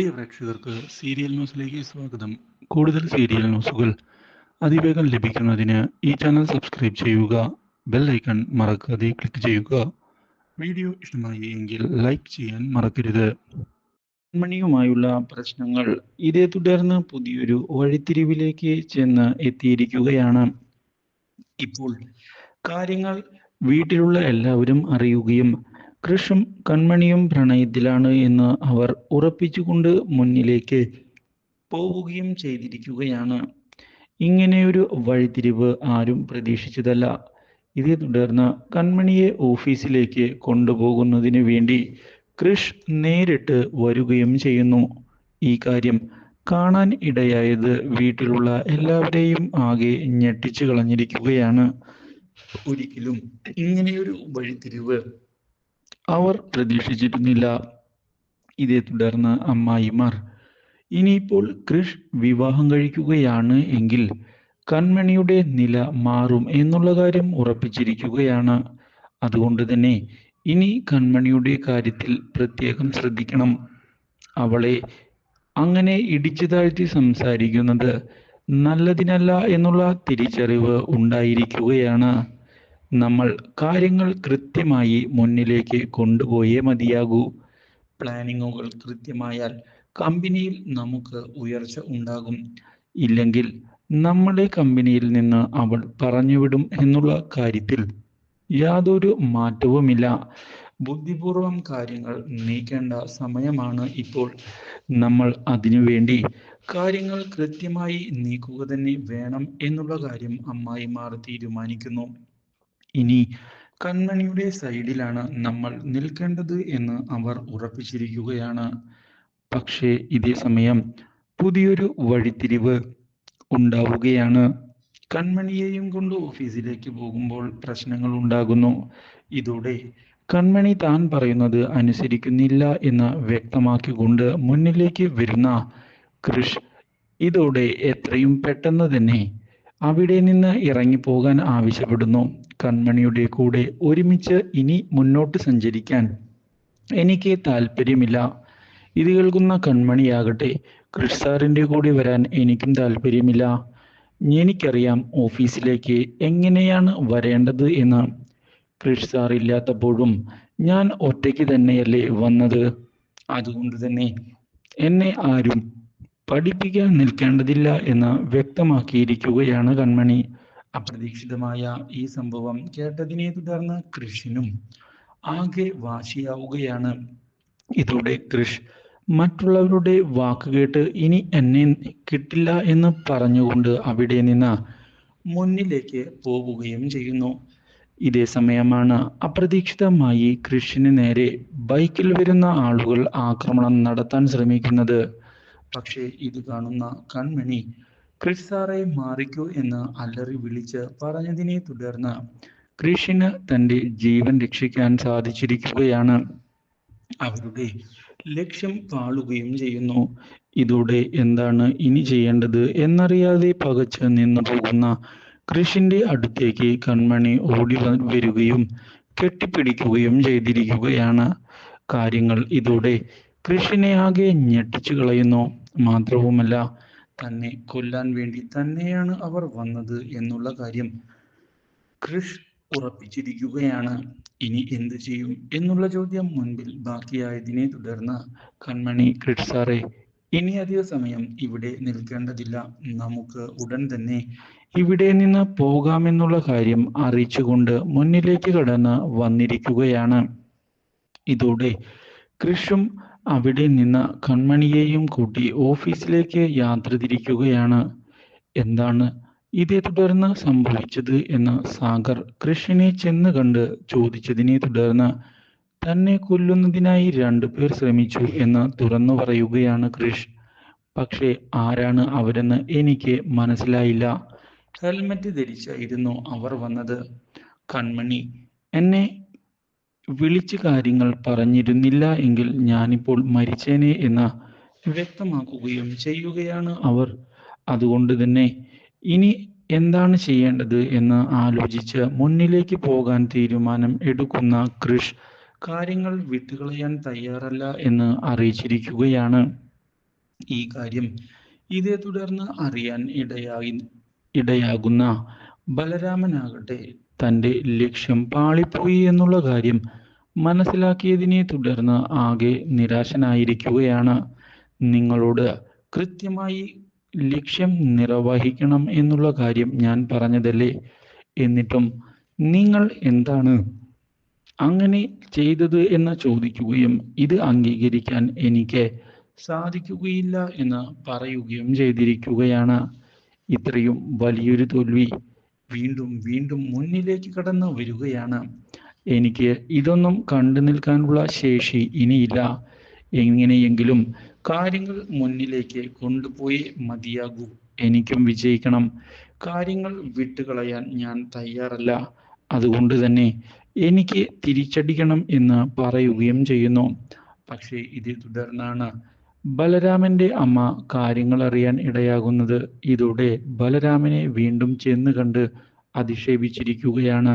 പ്രിയ പ്രേക്ഷകർക്ക് സീരിയൽ ന്യൂസിലേക്ക് സ്വാഗതം. കൂടുതൽ സീരിയൽ ന്യൂസുകൾ അതിവേഗം ലഭിക്കുന്നതിന് ഈ ചാനൽ സബ്സ്ക്രൈബ് ചെയ്യുക ബെൽ ഐക്കൺ മറക്കാതെ ക്ലിക്ക് ചെയ്യുക. വീഡിയോ ഇഷ്ടമായി എങ്കിൽ ലൈക്ക് ചെയ്യാൻ മറക്കരുത്. മണിയുമായുള്ള പ്രശ്നങ്ങൾ ഇതേ തുടർന്ന് പുതിയൊരു വഴിത്തിരിവിലേക്ക് ചെന്ന് എത്തിയിരിക്കുകയാണ്. ഇപ്പോൾ കാര്യങ്ങൾ വീട്ടിലുള്ള എല്ലാവരും അറിയുകയും കൃഷും കൺമണിയും പ്രണയത്തിലാണ് എന്ന് അവർ ഉറപ്പിച്ചുകൊണ്ട് മുന്നിലേക്ക് പോവുകയും ചെയ്തിരിക്കുകയാണ്. ഇങ്ങനെയൊരു വഴിത്തിരിവ് ആരും പ്രതീക്ഷിച്ചതല്ല. ഇതേ തുടർന്ന് കൺമണിയെ ഓഫീസിലേക്ക് കൊണ്ടുപോകുന്നതിന് വേണ്ടി കൃഷ് നേരിട്ട് വരികയും ചെയ്യുന്നു. ഈ കാര്യം കാണാൻ ഇടയായത് വീട്ടിലുള്ള എല്ലാവരെയും ആകെ ഞെട്ടിച്ചു കളഞ്ഞിരിക്കുകയാണ്. ഒരിക്കലും ഇങ്ങനെയൊരു വഴിത്തിരിവ് അവർ പ്രതീക്ഷിച്ചിരുന്നില്ല. ഇതേ തുടർന്ന് അമ്മായിമാർ ഇനിയിപ്പോൾ കൃഷ് വിവാഹം കഴിക്കുകയാണ് എങ്കിൽ കൺമണിയുടെ നില മാറും എന്നുള്ള കാര്യം ഉറപ്പിച്ചിരിക്കുകയാണ്. അതുകൊണ്ട് തന്നെ ഇനി കൺമണിയുടെ കാര്യത്തിൽ പ്രത്യേകം ശ്രദ്ധിക്കണം. അവളെ അങ്ങനെ ഇടിച്ചു താഴ്ത്തി സംസാരിക്കുന്നത് നല്ലതിനല്ല എന്നുള്ള തിരിച്ചറിവ് ഉണ്ടായിരിക്കുകയാണ്. നമ്മൾ കാര്യങ്ങൾ കൃത്യമായി മുന്നിലേക്ക് കൊണ്ടുപോയേ മതിയാകൂ. പ്ലാനിങ്ങുകൾ കൃത്യമായാൽ കമ്പനിയിൽ നമുക്ക് ഉയർച്ച ഉണ്ടാകും. ഇല്ലെങ്കിൽ നമ്മുടെ കമ്പനിയിൽ നിന്ന് അവൾ പറഞ്ഞുവിടും എന്നുള്ള കാര്യത്തിൽ യാതൊരു മാറ്റവുമില്ല. ബുദ്ധിപൂർവം കാര്യങ്ങൾ നീക്കേണ്ട സമയമാണ് ഇപ്പോൾ. നമ്മൾ അതിനുവേണ്ടി കാര്യങ്ങൾ കൃത്യമായി നീക്കുക തന്നെ വേണം എന്നുള്ള കാര്യം അമ്മായിമാർ തീരുമാനിക്കുന്നു. ഇനി കൺമണിയുടെ സൈഡിലാണ് നമ്മൾ നിൽക്കേണ്ടത് എന്ന് അവർ ഉറപ്പിച്ചിരിക്കുകയാണ്. പക്ഷേ ഇതേ സമയം പുതിയൊരു വഴിത്തിരിവ് ഉണ്ടാവുകയാണ്. കൺമണിയെയും കൊണ്ട് ഓഫീസിലേക്ക് പോകുമ്പോൾ പ്രശ്നങ്ങൾ ഉണ്ടാകുന്നു. ഇതോടെ കൺമണി താൻ പറയുന്നത് അനുസരിക്കുന്നില്ല എന്ന് വ്യക്തമാക്കിക്കൊണ്ട് മുന്നിലേക്ക് വരുന്ന കൃഷ് ഇതോടെ എത്രയും പെട്ടെന്ന് തന്നെ അവിടെ നിന്ന് ഇറങ്ങിപ്പോകാൻ ആവശ്യപ്പെടുന്നു. കൺമണിയുടെ കൂടെ ഒരുമിച്ച് ഇനി മുന്നോട്ട് സഞ്ചരിക്കാൻ എനിക്ക് താല്പര്യമില്ല ഇത് കേൾക്കുന്ന കൺമണിയാകട്ടെ കൃഷ് സാറിന്റെ കൂടെ വരാൻ എനിക്കും താല്പര്യമില്ല എനിക്കറിയാം ഓഫീസിലേക്ക് എങ്ങനെയാണ് വരേണ്ടത് എന്ന്. കൃഷ് സാർ ഇല്ലാത്തപ്പോഴും ഞാൻ ഒറ്റയ്ക്ക് തന്നെയല്ലേ വന്നത്. അതുകൊണ്ട് തന്നെ എന്നെ ആരും പഠിപ്പിക്കാൻ നിൽക്കേണ്ടതില്ല എന്ന് വ്യക്തമാക്കിയിരിക്കുകയാണ് കൺമണി. അപ്രതീക്ഷിതമായ ഈ സംഭവം കേട്ടതിനെ തുടർന്ന് കൃഷിനും ആകെ വാശിയാവുകയാണ്. ഇതോടെ കൃഷ് മറ്റുള്ളവരുടെ വാക്കുകേട്ട് ഇനി എന്നെ കിട്ടില്ല എന്ന് പറഞ്ഞുകൊണ്ട് അവിടെ നിന്ന് മുന്നിലേക്ക് പോവുകയും ചെയ്യുന്നു. ഇതേ സമയമാണ് അപ്രതീക്ഷിതമായി കൃഷിന് നേരെ ബൈക്കിൽ വരുന്ന ആളുകൾ ആക്രമണം നടത്താൻ ശ്രമിക്കുന്നത്. പക്ഷേ ഇത് കാണുന്ന കൺമണി ക്രിഷ് സാറെ മാറിക്കൂ എന്ന് അലറി വിളിച്ച് പറഞ്ഞതിനെ തുടർന്ന് കൃഷിന് തന്റെ ജീവൻ രക്ഷിക്കാൻ സാധിച്ചിരിക്കുകയാണ്. അവരുടെ ലക്ഷ്യം പാളുകയും ചെയ്യുന്നു. ഇതോടെ എന്താണ് ഇനി ചെയ്യേണ്ടത് എന്നറിയാതെ പകച്ച് നിന്നു പോകുന്ന കൃഷിന്റെ അടുത്തേക്ക് കൺമണി ഓടി വരികയും കെട്ടിപ്പിടിക്കുകയും ചെയ്തിരിക്കുകയാണ്. കാര്യങ്ങൾ ഇതോടെ കൃഷിനെ ആകെ ഞെട്ടിച്ചു കളയുന്നു. മാത്രവുമല്ല തന്നെ കൊല്ലാൻ വേണ്ടി തന്നെയാണ് അവർ വന്നത് എന്നുള്ള കാര്യം കൃഷ് ഉറപ്പിച്ചിരിക്കുകയാണ്. ഇനി എന്ത് ചെയ്യും എന്നുള്ള ചോദ്യം മുൻപിൽ ബാക്കിയായതിനെ തുടർന്ന് കൺമണി കൃഷ് സാറെ ഇനി അധിക സമയം ഇവിടെ നിൽക്കേണ്ടതില്ല. നമുക്ക് ഉടൻ തന്നെ ഇവിടെ നിന്ന് പോകാമെന്നുള്ള കാര്യം അറിയിച്ചുകൊണ്ട് മുന്നിലേക്ക് കടന്ന് വന്നിരിക്കുകയാണ്. ഇതോടെ കൃഷും അവിടെ നിന്ന് കൺമണിയെയും കൂട്ടി ഓഫീസിലേക്ക് യാത്ര തിരിക്കുകയാണ്. എന്താണ് ഇതേ തുടർന്ന് സംഭവിച്ചത് എന്ന് സാഗർ കൃഷിനെ ചെന്ന് കണ്ട് ചോദിച്ചതിനെ തുടർന്ന് തന്നെ കൊല്ലുന്നതിനായി രണ്ടുപേർ ശ്രമിച്ചു എന്ന് തുറന്നു പറയുകയാണ് കൃഷ് പക്ഷേ ആരാണ് അവരെന്ന് എനിക്ക് മനസ്സിലായില്ല. ഹെൽമറ്റ് ധരിച്ചായിരുന്നു അവർ വന്നത്. കൺമണി എന്നെ വിളിച്ച് കാര്യങ്ങൾ പറഞ്ഞിരുന്നില്ല എങ്കിൽ ഞാനിപ്പോൾ മരിച്ചേനെ എന്ന് വ്യക്തമാക്കുകയും ചെയ്യുകയാണ് അവർ. അതുകൊണ്ട് തന്നെ ഇനി എന്താണ് ചെയ്യേണ്ടത് എന്ന് ആലോചിച്ച് മുന്നിലേക്ക് പോകാൻ തീരുമാനം എടുക്കുന്ന കൃഷ് കാര്യങ്ങൾ വിട്ടുകളയാൻ തയ്യാറല്ല എന്ന് അറിയിച്ചിരിക്കുകയാണ്. ഈ കാര്യം ഇതേ തുടർന്ന് അറിയാൻ ഇടയായി ഇടയാകുന്ന ബലരാമനാകട്ടെ തന്റെ ലക്ഷ്യം പാളിപ്പോയി എന്നുള്ള കാര്യം മനസ്സിലാക്കിയതിനെ തുടർന്ന് ആകെ നിരാശനായിരിക്കുകയാണ്. നിങ്ങളോട് കൃത്യമായി ലക്ഷ്യം നിർവഹിക്കണം എന്നുള്ള കാര്യം ഞാൻ പറഞ്ഞതല്ലേ? എന്നിട്ടും നിങ്ങൾ എന്താണ് അങ്ങനെ ചെയ്തത് എന്ന് ചോദിക്കുകയും ഇത് അംഗീകരിക്കാൻ എനിക്ക് സാധിക്കുകയില്ല എന്ന് പറയുകയും ചെയ്തിരിക്കുകയാണ്. ഇത്രയും വലിയൊരു തോൽവി വീണ്ടും വീണ്ടും മുന്നിലേക്ക് കടന്നു വരികയാണ്. എനിക്ക് ഇതൊന്നും കണ്ടു നിൽക്കാനുള്ള ശേഷി ഇനിയില്ല. എങ്ങനെയെങ്കിലും കാര്യങ്ങൾ മുന്നിലേക്ക് കൊണ്ടുപോയി മതിയാകൂ. എനിക്കും വിജയിക്കണം. കാര്യങ്ങൾ വിട്ടുകളയാൻ ഞാൻ തയ്യാറല്ല. അതുകൊണ്ട് തന്നെ എനിക്ക് തിരിച്ചടിക്കണം എന്ന് പറയുകയും ചെയ്യുന്നു. പക്ഷേ ഇതേ തുടർന്നാണ് ബലരാമന്റെ അമ്മ കാര്യങ്ങൾ അറിയാൻ ഇടയാകുന്നത്. ഇതോടെ ബലരാമനെ വീണ്ടും ചെന്ന് കണ്ട് അധിക്ഷേപിച്ചിരിക്കുകയാണ്